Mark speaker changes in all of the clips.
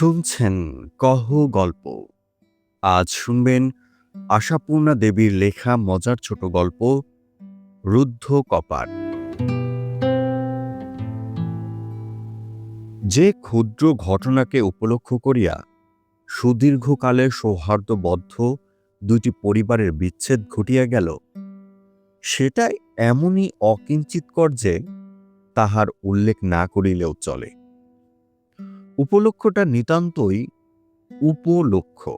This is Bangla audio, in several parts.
Speaker 1: শুনছেন কহ গল্প। আজ শুনবেন আশাপূর্ণা দেবীর লেখা মজার ছোট গল্প, রুদ্ধ কপাট যে ক্ষুদ্র ঘটনাকে উপলক্ষ করিয়া সুদীর্ঘকালের সৌহার্দ্যবদ্ধ দুটি পরিবারের বিচ্ছেদ ঘটিয়া গেল, সেটাই এমনই অকিঞ্চিতকর যে তাহার উল্লেখ না করিলেও চলে। উপলক্ষটা নিতান্তই উপলক্ষ।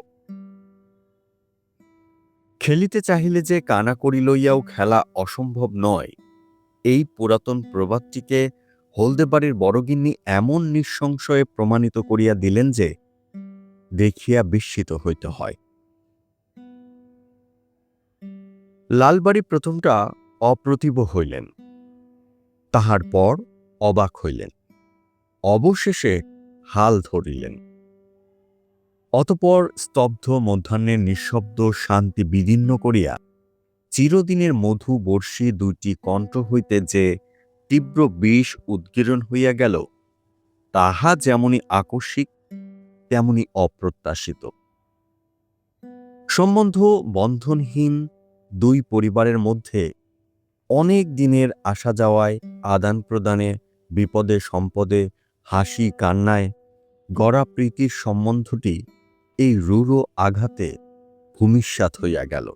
Speaker 1: খেলিতে চাহিলে যে কানাকড়ি লইয়াও খেলা অসম্ভব নয়। এই পুরাতন প্রবাদটিকে হলদেবাড়ির বড়গিন্নি এমন নিঃসংশয়ে প্রমাণিত করিয়া দিলেন যে, দেখিয়া বিস্মিত হইতে হয়। লালবাড়ি প্রথমটা অপ্রতিভ হইলেন। তাহার পর অবাক হইলেন। অবশেষে হাল ধরিলেন। অতপর স্তব্ধ মধ্যাহ্নের নিঃশব্দ শান্তি বিদীর্ণ করিয়া চিরদিনের মধু বর্ষী দুইটি কণ্ঠ হইতে যে তীব্র বিষ উদ্গীরণ হইয়া গেল, তাহা যেমনি আকস্মিক, তেমনি অপ্রত্যাশিত। সম্বন্ধ বন্ধনহীন দুই পরিবারের মধ্যে অনেক দিনের আসা যাওয়ায় আদান প্রদানে বিপদে সম্পদে হাসি কান্নায় গড়া প্রীতির সম্বন্ধটি এই রূঢ় আঘাতে ভূমিষ্যাত হইয়া গেল।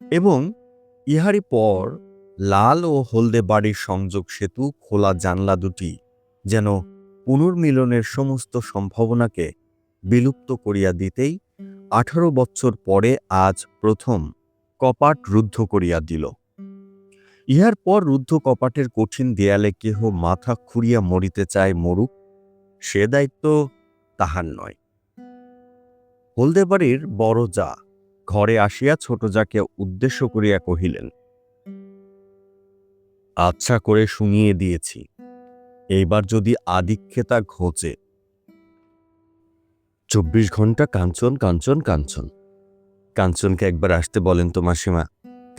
Speaker 1: এবং ইহারি পর লাল ও হলদে বাড়ির সংযোগ সেতু, খোলা জানলা দুটি যেন পুনর্মিলনের সমস্ত সম্ভাবনাকে বিলুপ্ত করিয়া দিতেই আঠারো বৎসর পরে আজ প্রথম কপাট রুদ্ধ করিয়া দিল। ইহার পর রুদ্ধ কপাটের কঠিন দেয়ালে কেহ মাথা খুঁড়িয়া মরিতে চায় মরুক, সে দায়িত্ব তাহার নয়। হলদেবাড়ির বড় যা, ঘরে আসিয়া ছোট যাকে উদ্দেশ্য করিয়া কহিলেন আচ্ছা করে শুনিয়ে দিয়েছি, এইবার যদি আদিক্ষেতা ঘোচে। চব্বিশ ঘণ্টা কাঞ্চন কাঞ্চন কাঞ্চন। কাঞ্চনকে একবার আসতে বলেন তো মাসিমা,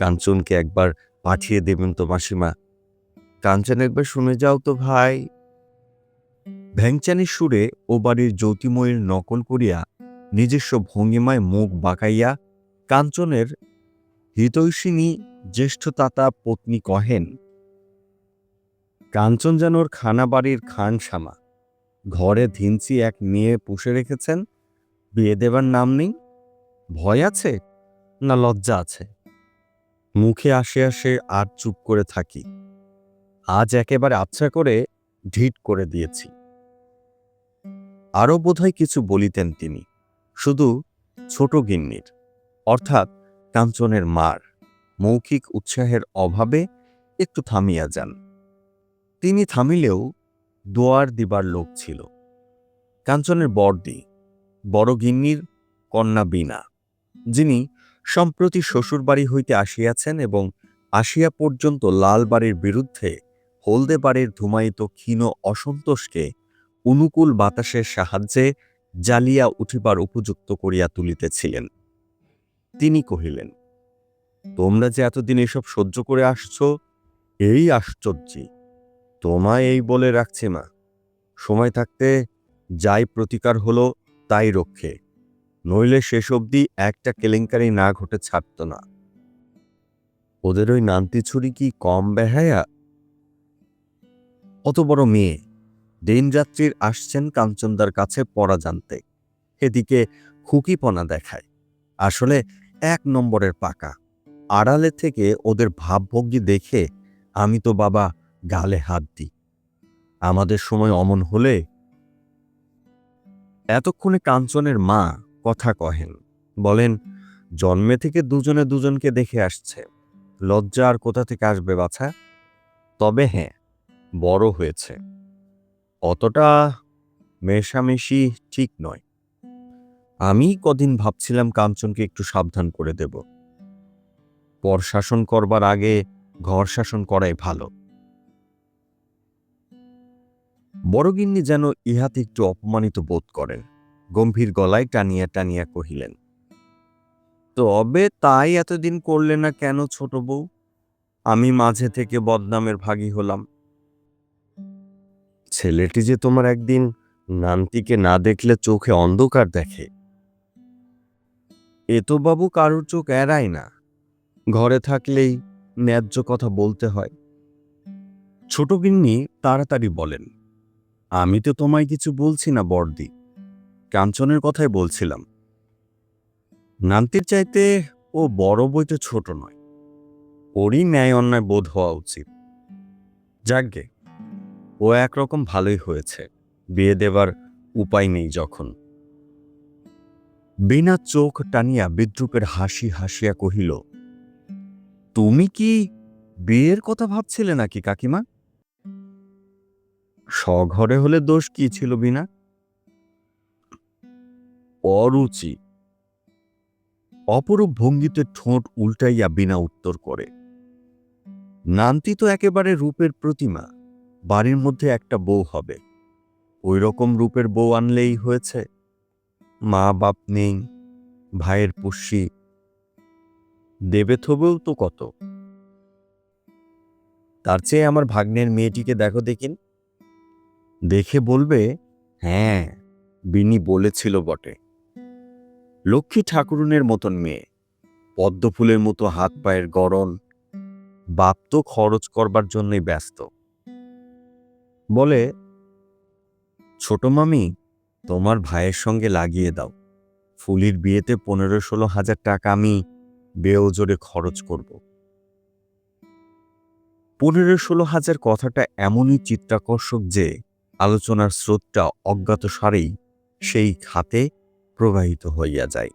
Speaker 1: কাঞ্চনকে একবার পাঠিয়ে দেবেন তো মাসিমা। কাঞ্চন একবার শুনে যাও তো ভাই। ভ্যাংচানির সুরে ও বাড়ির জ্যোতিময়ীর নকল করিয়া নিজস্ব ভঙ্গিমায় মুখ বাঁকাইয়া কাঞ্চনের হিতৈষিনী জ্যেষ্ঠ তাতা পত্নী কহেন, কাঞ্চন যেন ওর খানা খানসামা। ঘরে ধিনচি এক মেয়ে পুষে রেখেছেন, বিয়ে দেবার নাম নেই। ভয় আছে না লজ্জা আছে? মুখে আসে আসে আর চুপ করে থাকি। আজ একেবারে আচ্ছা করে ঢিট করে দিয়েছি। আরও বোধহয় কিছু বলিতেন তিনি, শুধু ছোট গিন্নির, অর্থাৎ কাঞ্চনের মার, মৌখিক উৎসাহের অভাবে একটু থামিয়া যান। তিনি থামিলেও দোয়ার দিবার লোক ছিল। কাঞ্চনের বড়দি, বড় গিন্নির কন্যা বীণা, যিনি সম্প্রতি শ্বশুরবাড়ি হইতে আসিয়াছেন এবং আসিয়া পর্যন্ত লালবাড়ির বিরুদ্ধে হলদে বাড়ির ধুমায়িত ক্ষীণ অসন্তোষকে অনুকূল বাতাসের সাহায্যে জ্বালিয়া উঠিবার উপযুক্ত করিয়া তুলিতেছিলেন। তিনি কহিলেন, তোমরা যে এতদিন এসব সহ্য করে আসছ, এই আশ্চর্যই তোমায় এই বলে রাখছে মা, সময় থাকতে যাই প্রতিকার হলো, তাই রক্ষে। নইলে শেষ অবধি একটা কেলেঙ্কারি না ঘটে ছাড়ত না। ওদের ওই নান্তি ছুরি কি কম বেহায়া? অত বড় মেয়ে দিনরাত্রির আসছেন কাঞ্চনদার কাছে পড়া জানতে। এদিকে খুকিপনা দেখায়, আসলে এক নম্বরের পাকা। আড়ালে থেকে ওদের ভাবভঙ্গি দেখে আমি তো বাবা গালে হাত দিই। আমাদের সময় অমন হলে? এতক্ষণে কাঞ্চনের মা কথা কহেন। বলেন, জন্মে থেকে দুজনে দুজনকে দেখে আসছে। লজ্জা আর কোথা থেকে আসবে বাছা? তবে হ্যাঁ বড় হয়েছে। অতটা মেশামেশি ঠিক নয়। আমি কদিন ভাবছিলাম কাঞ্চনকে একটু সাবধান করে দেব। পর শাসন করবার আগে ঘর শাসন করাই ভালো। বড়গিন্নি যেন ইহাতে একটু অপমানিত বোধ করেন। গম্ভীর গলায় টানিয়া টানিয়া কহিলেন, তবে তাই এতদিন করলে না কেন ছোট বউ? আমি মাঝে থেকে বদনামের ভাগী হলাম। ছেলেটি যে তোমার একদিন নান্তিকে না দেখলে চোখে অন্ধকার দেখে। এ তো বাবু কারুর চোখ এড়ায় না। ঘরে থাকলেই ন্যায্য কথা বলতে হয়। ছোট গিন্নি তাড়াতাড়ি বলেন, আমি তো তোমায় কিছু বলছি না বর্দি কাঞ্চনের কথাই বলছিলাম। নান্তির চাইতে ও বড় বইতে ছোট নয়। ওরই ন্যায় অন্যায় বোধ হওয়া উচিত। যাকগে ও একরকম ভালোই হয়েছে, বিয়ে দেবার উপায় নেই যখন। বিনা চোখ টানিয়া বিদ্রুপের হাসি হাসিয়া কহিল, তুমি কি বিয়ের কথা ভাবছিলে নাকি, কাকিমা? স্বঘরে হলে দোষ কি ছিল বিনা? অরুচি। অপরূপ ভঙ্গিতে ঠোঁট উল্টাইয়া বিনা উত্তর করে। নান্তি তো একেবারে রূপের প্রতিমা, বাড়ির মধ্যে একটা বউ হবে। ওই রকম রূপের বউ আনলেই হয়েছে। মা বাপ নেই, ভাইয়ের পুষ্যি দেবে থবেও তো কত? তার চেয়ে আমার ভাগ্নের মেয়েটিকে দেখো দেখিন। দেখে বলবে হ্যাঁ বিনি বলেছিল বটে। লক্ষ্মী ঠাকুরুনের মতন মেয়ে। পদ্মফুলের মতো হাত পায়ের গড়ন। বাপ তো খরচ করবার জন্যই ব্যস্ত। বলে, ছোট মামি, তোমার ভাইয়ের সঙ্গে লাগিয়ে দাও। ফুলির বিয়েতে পনেরো ষোলো হাজার টাকা আমি বেওজোরে খরচ করব। পনেরো ষোলো হাজার কথাটা এমনই চিত্তাকর্ষক যে, আলোচনার স্রোতটা অজ্ঞাত সারেই সেই খাতে প্রবাহিত হইয়া যায়।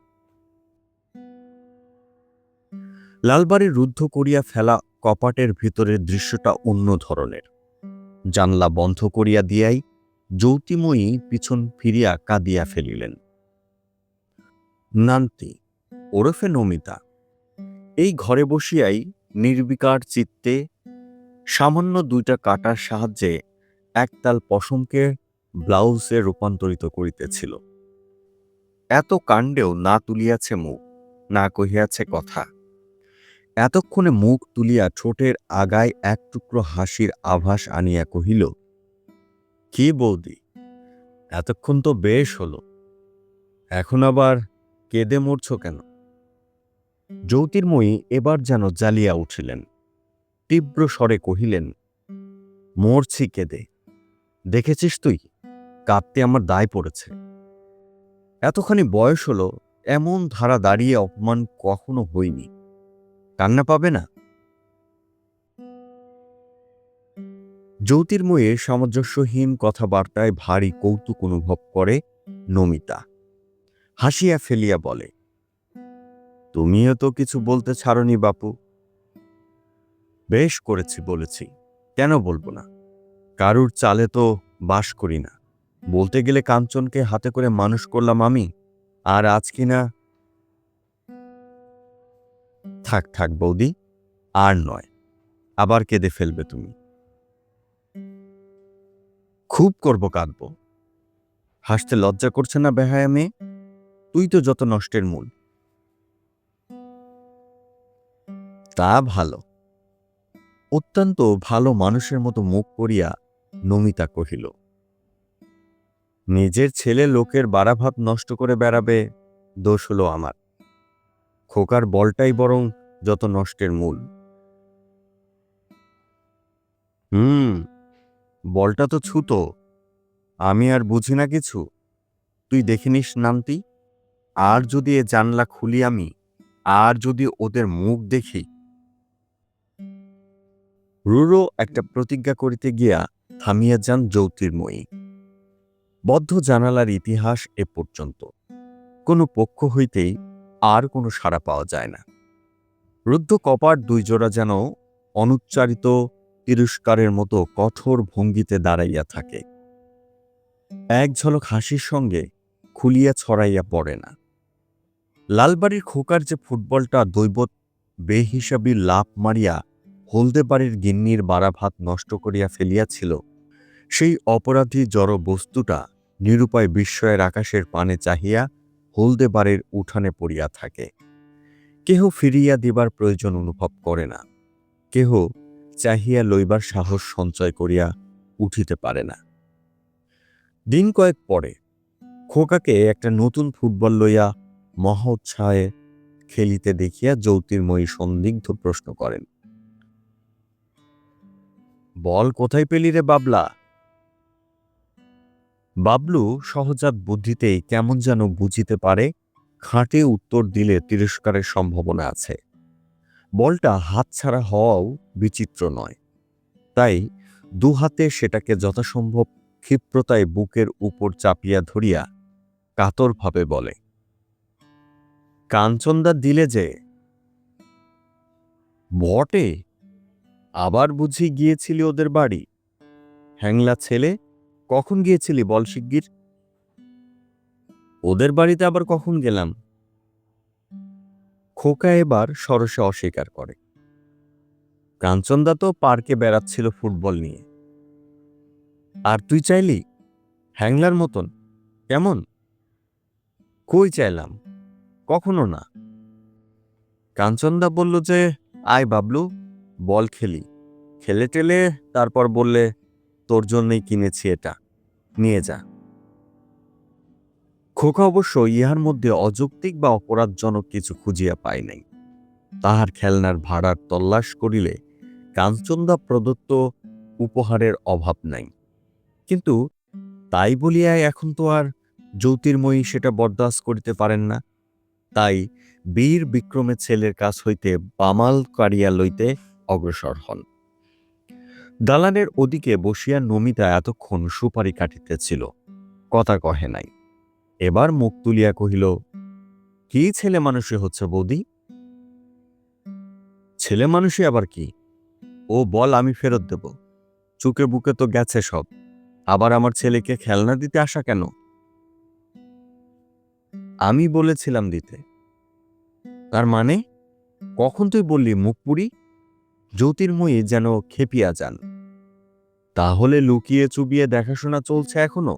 Speaker 1: লালবাড়ি রুদ্ধ করিয়া ফেলা কপাটের ভিতরের দৃশ্যটা অন্য ধরনের। জানলা বন্ধ করিয়া দিয়াই যৌতিময়ী পিছন ফিরিয়া কাঁদিয়া ফেলিলেন। নান্তি, ওরফে নমিতা, এই ঘরে বসিয়াই নির্বিকার চিত্তে সামান্য দুইটা কাটার সাহায্যে একতাল পশমকে ব্লাউজে রূপান্তরিত করিতেছিল। এত কাণ্ডেও না তুলিয়াছে মুখ, না কহিয়াছে কথা। এতক্ষণে মুখ তুলিয়া ঠোঁটের আগায় এক টুকরো হাসির আভাস আনিয়া কহিল, কি বৌদি, এতক্ষণ তো বেশ হলো, এখন আবার কেঁদে মরছ কেন? জ্যোতির্ময়ী এবার যেন জ্বালিয়া উঠিলেন, তীব্র স্বরে কহিলেন, মরছি কেঁদে, দেখেছিস তুই কাঁদতে আমার দায় পড়েছে। এতখানি বয়স হলো, এমন ধারা দাঁড়িয়ে অপমান কখনো হইনি কান্না পাবে না? জ্যোতির্ময়ের সামঞ্জস্যহীন কথাবার্তায় ভারী কৌতুক অনুভব করে নমিতা। হাসিয়া ফেলিয়া বলে, তুমিও তো কিছু বলতে ছাড়নি বাপু। বেশ করেছি, বলেছি। কেন বলব না? কারুর চালে তো বাস করি না। বলতে গেলে কাঞ্চনকে হাতে করে মানুষ করলাম আমি। আর আজ কিনা থাক থাক বৌদি, আর নয়। আবার কেঁদে ফেলবে তুমি। খুব করব কাঁদব। হাসতে লজ্জা করছে না বেহায়া মেয়ে? তুই তো যত নষ্টের মূল। তা ভালো। অত্যন্ত ভালো মানুষের মতো মুখ করিয়া নমিতা কহিল নিজের ছেলে লোকের বাড়াভাত নষ্ট করে বেড়াবে, দোষ হলো আমার। খোকার বলটাই বরং যত নষ্টের মূল। হুম, বলটা তো ছুতো। আমি আর বুঝি না কিছু। তুই দেখে নিস নামতি আর যদি এ জানলা খুলি আমি, আর যদি ওদের মুখ দেখি। রুরো একটা প্রতিজ্ঞা করিতে গিয়া থামিয়া যান জ্যোতির্ময়ী বদ্ধ জানালার ইতিহাস এ পর্যন্ত। কোনো পক্ষ হইতেই আর কোনো সাড়া পাওয়া যায় না। রুদ্ধ কপাট দুই জোড়া যেন অনুচ্চারিত তিরস্কারের মতো কঠোর ভঙ্গিতে দাঁড়াইয়া থাকে। এক ঝলক হাসির সঙ্গে খুলিয়া ছড়াইয়া পড়ে না। লালবাড়ির খোকার যে ফুটবলটা দৈবত বেহিসাবি লাভ মারিয়া হলদে বাড়ির গিন্নির বাড়া ভাত নষ্ট করিয়া ফেলিয়াছিল, সেই অপরাধী জড় বস্তুটা নিরুপায় বিস্ময়ের আকাশের পানে চাহিয়া হলদে বাড়ির উঠানে পড়িয়া থাকে। কেহ ফিরিয়া দিবার প্রয়োজন অনুভব করে না। কেহ চাহিয়া লইবার সাহস সঞ্চয় করিয়া উঠিতে পারে না। দিন কয়েক পরে খোকাকে একটা নতুন ফুটবল লইয়া মহা উৎসাহে খেলিতে দেখিয়া জ্যোতির্ময়ী সন্দিগ্ধ প্রশ্ন করেন, বল কোথায় পেলি রে বাবলা? বাবলু সহজাত বুদ্ধিতেই কেমন যেন বুঝিতে পারে, খাঁটে উত্তর দিলে তিরস্কারের সম্ভাবনা আছে। বলটা হাতছাড়া হওয়াও বিচিত্র নয়। তাই দু হাতে সেটাকে যথাসম্ভব ক্ষিপ্রতায় বুকের উপর চাপিয়া ধরিয়া কাতরভাবে বলে, কাঞ্চনদা দিলে যে? বটে। আবার বুঝি গিয়েছিলি ওদের বাড়ি? হ্যাংলা ছেলে কখন গিয়েছিলি বল শিগগির? ওদের বাড়িতে আবার কখন গেলাম? খোকা এবার সরসে অস্বীকার করে। কাঞ্চনদা তো পার্কে বেড়াচ্ছিল ফুটবল নিয়ে। আর তুই চাইলি? হ্যাংলার মতন। কেমন? কই চাইলাম? কখনো না। কাঞ্চনদা বলল যে আয় বাবলু বল খেলি। খেলে টেলে তারপর বললে তোর জন্যই কিনেছি এটা। নিয়ে যা। খোকা অবশ্য ইহার মধ্যে অযৌক্তিক বা অপরাধজনক কিছু খুঁজিয়া পায় নাই। তাহার খেলনার ভাড়ার তল্লাশ করিলে কাঞ্চনদা প্রদত্ত উপহারের অভাব নাই। কিন্তু তাই বলিয়া এখন তো আর জ্যোতির্ময়ী সেটা বরদাস্ত করিতে পারেন না। তাই বীর বিক্রমে ছেলের কাছ হইতে বামাল কারিয়া লইতে অগ্রসর হন। দালানের ওদিকে বসিয়া নমিতা এতক্ষণ সুপারি কাটিতেছিল, কথা কহে নাই। এবার মুখ তুলিয়া কহিল, কি ছেলে মানুষে হচ্ছে বৌদি? ছেলে মানুষই আবার কি? ও বল আমি ফেরত দেব। চুকে বুকে তো গেছে সব। আবার আমার ছেলেকে খেলনা দিতে আসা কেন? আমি বলেছিলাম দিতে। তার মানে? কখন তুই বললি মুখ পুরি জ্যোতির্ময়ী যেন খেপিয়া যান। তাহলে লুকিয়ে চুবিয়ে দেখাশোনা চলছে এখনও?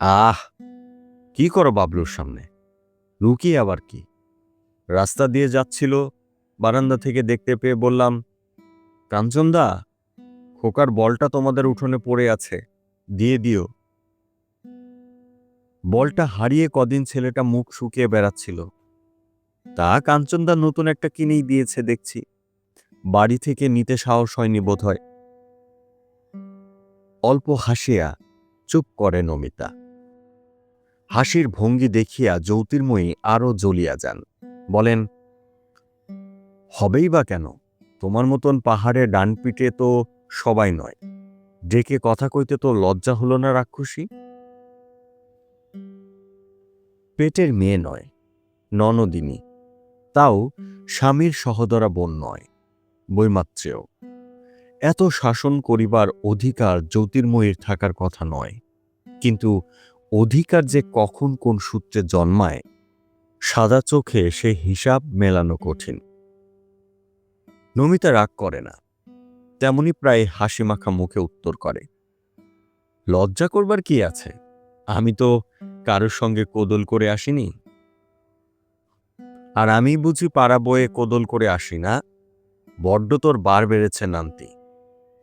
Speaker 1: আহ, কি করো বাবলুর সামনে? লুকিয়ে আবার কি? রাস্তা দিয়ে যাচ্ছিল, বারান্দা থেকে দেখতে পেয়ে বললাম কাঞ্চনদা খোকার বলটা তোমাদের উঠোনে পড়ে আছে, দিয়ে দিও। বলটা হারিয়ে কদিন ছেলেটা মুখ শুকিয়ে বেড়াচ্ছিল। তা কাঞ্চনদা নতুন একটা কিনেই দিয়েছে, দেখছি। বাড়ি থেকে নিতে সাহস হয়নি বোধ হয় অল্প হাসিয়া চুপ করে নমিতা। হাসির ভঙ্গি দেখিয়া জ্যোতির্ময়ী আরও জ্বলিয়া যান। বলেন, হবেই বা কেন? তোমার মতন পাহাড়ে ডান পিটে তো সবাই নয়। ডেকে কথা কইতে তো লজ্জা হলো না রাক্ষসী? পেটের মেয়ে নয়, ননদিনী। তাও স্বামীর সহদরা বোন নয় বৈমাত্রেও এত শাসন করিবার অধিকার জ্যোতির্ময়ীর থাকার কথা নয়, কিন্তু অধিকার যে কখন কোন সূত্রে জন্মায়, সাদা চোখে সে হিসাব মেলানো কঠিন। নমিতা রাগ করে না, তেমনি প্রায় হাসিমাখা মুখে উত্তর করে, লজ্জা করবার কি আছে? আমি তো কারোর সঙ্গে কোদল করে আসিনি? আর আমি বুঝি পাড়া বয়ে কোদল করে আসি না? বড্ড তোর বার বেড়েছে নান্তি।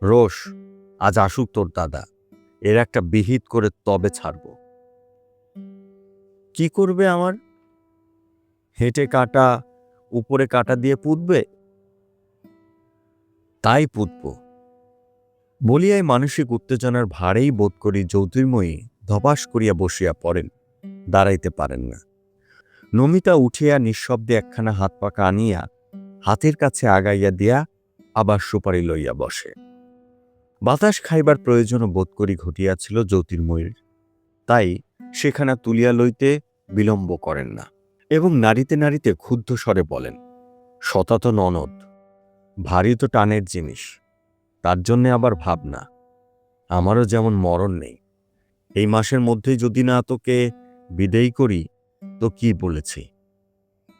Speaker 1: রোষ আজ আসুক তোর দাদা। এর একটা বিহিত করে তবে ছাড়ব। কি করবে আমার? হেঁটে কাটা উপরে কাটা দিয়ে পুতবে? তাই পুতব। বলিয়াই মানসিক উত্তেজনার ভারেই বোধ করি জ্যোতির্ময়ী ধপাস করিয়া বসিয়া পড়েন দাঁড়াইতে পারেন না। নমিতা উঠিয়া নিঃশব্দে একখানা হাত পাকা আনিয়া হাতের কাছে আগাইয়া দিয়া আবার সুপারি লইয়া বসে। বাতাস খাইবার প্রয়োজনও বোধ করি ঘটিয়াছিল জ্যোতির্ময়ীর। তাই সেখানা তুলিয়া লইতে বিলম্ব করেন না এবং নারীতে নারীতে ক্ষুদ্ধ স্বরে বলেন শতাত ননদ, ভারী তো টানের জিনিস, তার জন্যে আবার ভাবনা, আমারও যেমন মরণ নেই। এই মাসের মধ্যেই যদি না তোকে বিদেয়ী করি তো কি বলেছি?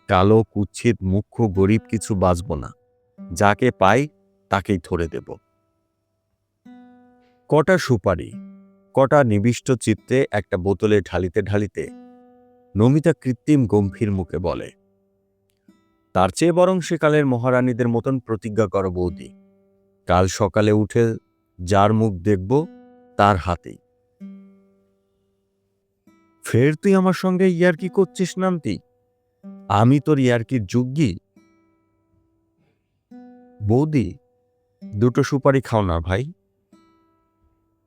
Speaker 1: কালো, কুচ্ছিত মুখ্য গরিব কিছু বাঁচব না। যাকে পাই তাকেই ধরে দেব। কটা সুপারি, কটা নিবিষ্ট চিত্তে একটা বোতলে ঢালিতে ঢালিতে নমিতা কৃত্রিম গম্ভীর মুখে বলে, তার চেয়ে বরং সেকালের মহারানীদের মতন প্রতিজ্ঞা কর বৌদি। কাল সকালে উঠে যার মুখ দেখব, তার হাতেই। ফের তুই আমার সঙ্গে ইয়ার্কি করছিস নামতি আমি তোর ইয়ার্কির যোগ্যি? বৌদি, দুটো সুপারি খাও না ভাই।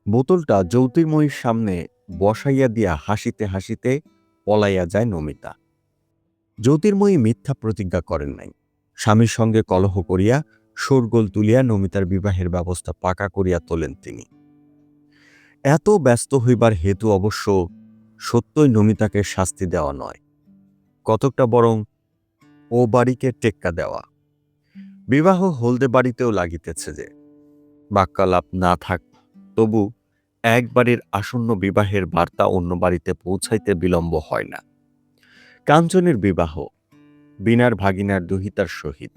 Speaker 1: বোতলটা জ্যোতির্ময়ীর সামনে বসাইয়া দিয়া হাসিতে হাসিতে পলাইয়া যায় নমিতা। জ্যোতির্ময়ী মিথ্যা প্রতিজ্ঞা করেন নাই। স্বামীর সঙ্গে কলহ করিয়া শোরগোল তুলিয়া নমিতার বিবাহের ব্যবস্থা পাকা করিয়া তোলেন তিনি। এত ব্যস্ত হইবার হেতু অবশ্য সত্যই নমিতাকে শাস্তি দেওয়া নয়। কতকটা বরং ও বাড়িকে টেক্কা দেওয়া। বিবাহ হলদে বাড়িতেও লাগিতেছে যে, বাক্যালাপ না থাক, তবু এক বাড়ির আসন্ন বিবাহের বার্তা অন্য বাড়িতে পৌঁছাইতে বিলম্ব হয় না। কাঞ্চনের বিবাহ, বিনার ভাগিনার দুহিতার সহিত,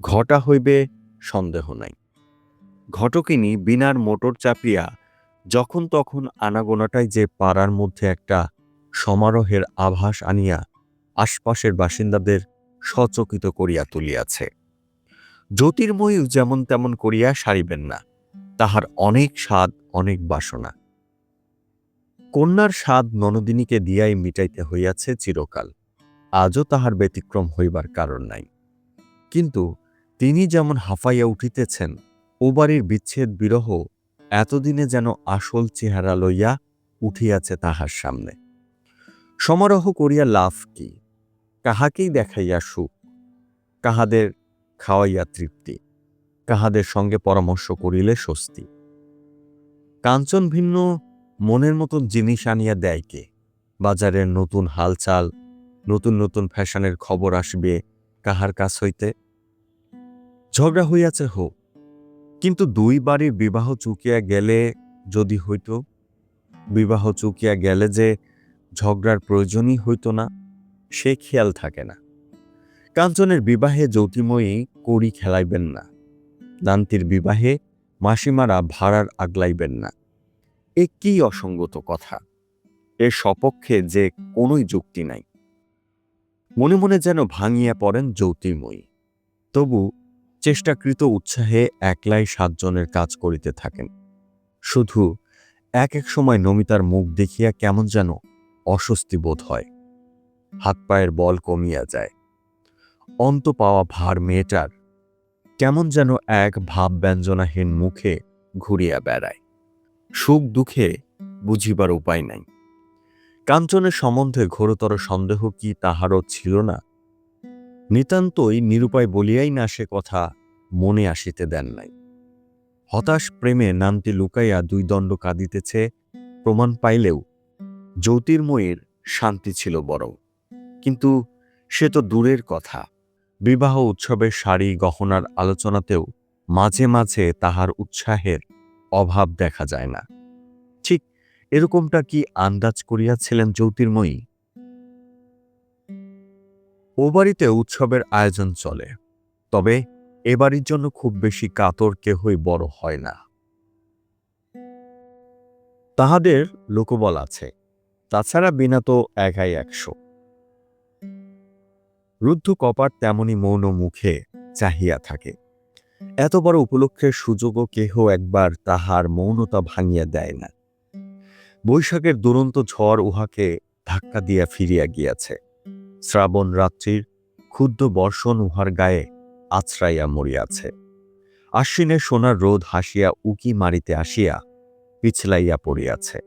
Speaker 1: ঘটা হইবে সন্দেহ নাই। ঘটকিনী বিনার মোটর চাপিয়া যখন তখন আনাগোনাটাই যে পাড়ার মধ্যে একটা সমারোহের আভাস আনিয়া আশপাশের বাসিন্দাদের সচকিত করিয়া তুলিয়াছে। জ্যোতির্ময়ী যেমন তেমন করিয়া সারিবেন না, তাহার অনেক স্বাদ, অনেক বাসনা। কন্যার স্বাদ ননদিনীকে দিয়াই মিটাইতে হইয়াছে চিরকাল, আজও তাহার ব্যতিক্রম হইবার কারণ নাই। কিন্তু তিনি যেমন হাঁফাইয়া উঠিতেছেন, ও বাড়ির বিচ্ছেদ বিরহ এতদিনে যেন আসল চেহারা লইয়া উঠিয়াছে তাহার সামনে। সমারোহ করিয়া লাভ কি? কাহাকেই দেখাইয়া সুখ? কাহাদের খাওয়াইয়া তৃপ্তি? কাহাদের সঙ্গে পরামর্শ করিলে স্বস্তি? কাঞ্চন ভিন্ন মনের মতো জিনিস আনিয়া দেয় কে? বাজারের নতুন হালচাল, নতুন নতুন ফ্যাশনের খবর আসবে কাহার কাছ হইতে? ঝগড়া হইয়াছে হোক কিন্তু দুইবারই বিবাহ চুকিয়া গেলে যদি হইত, বিবাহ চুকিয়া গেলে যে ঝগড়ার প্রয়োজনই হইত না, সে খেয়াল থাকে না। কাঞ্চনের বিবাহে জ্যোতিময়ী কড়ি খেলাইবেন না। দান্তির বিবাহে মাসিমারা ভাড়ার আগলাইবেন না। এ কি অসঙ্গত কথা? এর সপক্ষে যে কোনোই যুক্তি নাই। মনে মনে যেন ভাঙিয়া পড়েন জ্যোতির্ময়ী তবু চেষ্টাকৃত উৎসাহে একলাই সাতজনের কাজ করিতে থাকেন। শুধু এক এক সময় নমিতার মুখ দেখিয়া কেমন যেন অস্বস্তি বোধ হয়। হাত পায়ের বল কমিয়া যায়। অন্ত পাওয়া ভার মেয়েটার কেমন যেন এক ভাব ব্যঞ্জনাহীন মুখে ঘুরিয়া বেড়ায়। সুখ দুঃখে বুঝিবার উপায় নাই। কাঞ্চনের সম্বন্ধে ঘোরতর সন্দেহ কি তাহারও ছিল না? নিতান্তই নিরুপায় বলিয়াই না সে কথা মনে আসিতে দেন নাই। হতাশ প্রেমে নামটি লুকাইয়া দুই দণ্ড কাঁদিতেছে, প্রমাণ পাইলেও জ্যোতির্ময়ীর শান্তি ছিল বড়। কিন্তু সে তো দূরের কথা। বিবাহ উৎসবের শাড়ি গহনার আলোচনাতেও মাঝে মাঝে তাহার উৎসাহের অভাব দেখা যায় না। ঠিক এরকমটা কি আন্দাজ করিয়াছিলেন জ্যোতির্ময়ী? ও বাড়িতে উৎসবের আয়োজন চলে, তবে এ বাড়ির জন্য খুব বেশি কাতর কেহই বড় হয় না। তাহাদের লোকবল আছে, তাছাড়া বিনা তো একাই একশো। রুদ্ধ কপাট তেমনি মৌন মুখে চাহিয়া থাকে। এত বড় উপলক্ষের সুযোগও কেহ একবার তাহার মৌনতা ভাঙিয়া দেয় না। বৈশাখের দুরন্ত ঝড় উহাকে ধাক্কা দিয়া ফিরিয়া গিয়াছে। শ্রাবণ রাত্রির ক্ষুদ্র বর্ষণ উহার গায়ে আছড়াইয়া মরিয়াছে। আশ্বিনের সোনার রোদ হাসিয়া উকি মারিতে আসিয়া পিছলাইয়া পড়িয়াছে,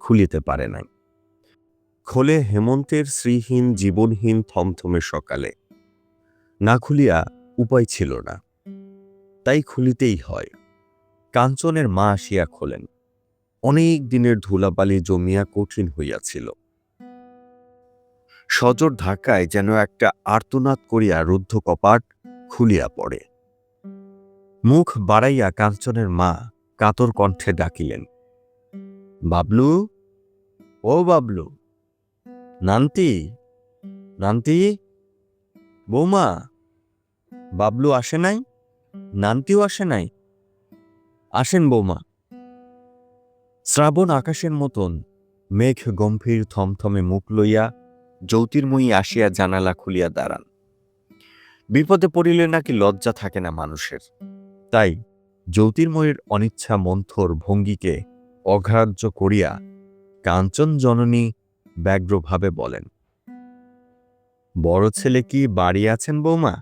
Speaker 1: খুলিতে পারে নাই। খোলে হেমন্তের শ্রীহীন জীবনহীন থমথমে সকালে। না খুলিয়া উপায় ছিল না। তাই খুলিতেই হয়। কাঞ্চনের মা আসিয়া খোলেন। অনেক দিনের ধুলাবালি জমিয়া কঠিন হইয়াছিল। সজর ধাক্কায় যেন একটা আর্তনাদ করিয়া রুদ্ধ কপাট খুলিয়া পড়ে। মুখ বাড়াইয়া কাঞ্চনের মা কাতর কণ্ঠে ডাকিলেন, বাবলু, ও বাবলু, নান্তি নান্তি, বৌমা, বাবলু আসে নাই? নান্তিও আসে নাই? আসেন বৌমা। শ্রাবণ আকাশের মতন মেঘ গম্ভীর থমথমে মুখ লইয়া জ্যোতির্ময়ী আসিয়া জানালা খুলিয়া দাঁড়ান। বিপদে পড়িলে নাকি লজ্জা থাকে না মানুষের। তাই জ্যোতির্ময়ের অনিচ্ছা মন্থর ভঙ্গিকে অগ্রাহ্য করিয়া কাঞ্চন জননী ব্যগ্রভাবে বলেন, বড় ছেলে কি বাড়ি আছেন বৌমা?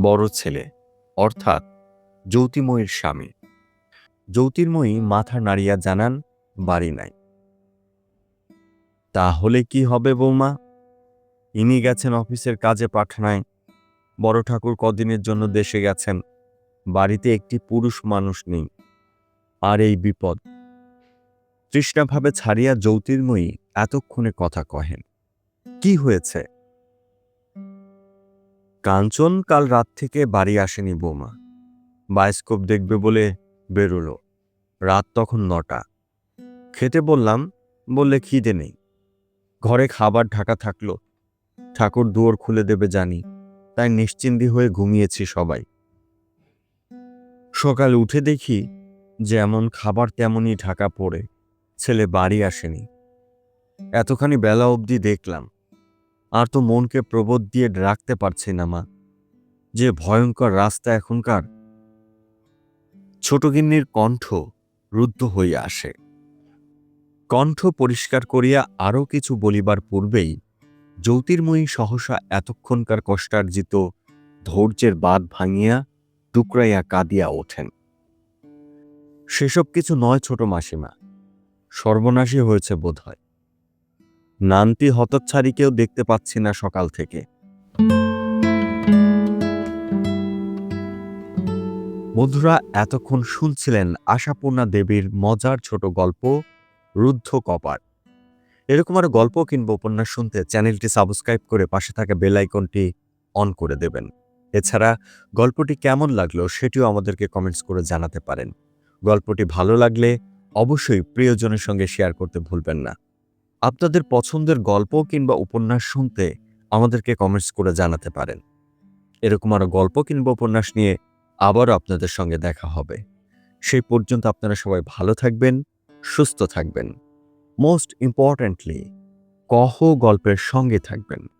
Speaker 1: বড় ছেলে, অর্থাৎ জ্যোতিময়ীর স্বামী। জ্যোতির্ময়ী মাথা নাড়িয়া জানান, বাড়ি নাই। তাহলে কি হবে বৌমা? ইনি গেছেন অফিসের কাজে পাঠানায়। বড় ঠাকুর কদিনের জন্য দেশে গেছেন। বাড়িতে একটি পুরুষ মানুষ নেই। আর এই বিপদ। তৃষ্ণাভাবে ছাড়িয়া জ্যোতির্ময়ী এতক্ষণে কথা কহেন, কি হয়েছে? কাঞ্চন কাল রাত থেকে বাড়ি আসেনি বৌমা। বায়োস্কোপ দেখবে বলে বেরোলো। রাত তখন নটা। খেতে বললাম, বললে খিদে নেই। ঘরে খাবার ঢাকা থাকল। ঠাকুর দুয়ার খুলে দেবে জানি, তাই নিশ্চিন্তি হয়ে ঘুমিয়েছি সবাই। সকালে উঠে দেখি যেমন খাবার তেমনই ঢাকা পড়ে, ছেলে বাড়ি আসেনি। এতখানি বেলা অবধি দেখলাম, আর তো মনকে প্রবোধ দিয়ে রাখতে পারছি না মা, যে ভয়ঙ্কর রাস্তা এখনকার। ছোটগিন্নির কণ্ঠ রুদ্ধ হইয়া আসে। কণ্ঠ পরিষ্কার করিয়া আরও কিছু বলিবার পূর্বেই জ্যোতির্ময়ী সহসা এতক্ষণকার কষ্টার্জিত ধৈর্যের বাদ ভাঙিয়া টুকরাইয়া কাঁদিয়া ওঠেন। সেসব কিছু নয় ছোট মাসিমা সর্বনাশী হয়েছে বোধহয়। নানতি হতচ্ছাড়িকেও দেখতে পাচ্ছি না সকাল থেকে। বন্ধুরা, এতক্ষণ শুনছিলেন আশাপূর্ণা দেবীর মজার ছোট গল্প রুদ্ধ কপাট। এরকম আরও গল্প কিংবা উপন্যাস শুনতে, চ্যানেলটি সাবস্ক্রাইব করে পাশে থাকা বেল আইকনটি অন করে দেবেন। এছাড়া, গল্পটি কেমন লাগল সেটিও আমাদেরকে কমেন্টস করে জানাতে পারেন। গল্পটি ভালো লাগলে অবশ্যই প্রিয়জনের সঙ্গে শেয়ার করতে ভুলবেন না। আপনাদের পছন্দের গল্প কিংবা উপন্যাস শুনতে আমাদেরকে কমেন্টস করে জানাতে পারেন। এরকম আরও গল্প কিংবা উপন্যাস নিয়ে আবারও আপনাদের সঙ্গে দেখা হবে। সেই পর্যন্ত আপনারা সবাই ভালো থাকবেন। সুস্থ থাকবেন। মোস্ট ইম্পর্ট্যান্টলি কহ গল্পের সঙ্গে থাকবেন।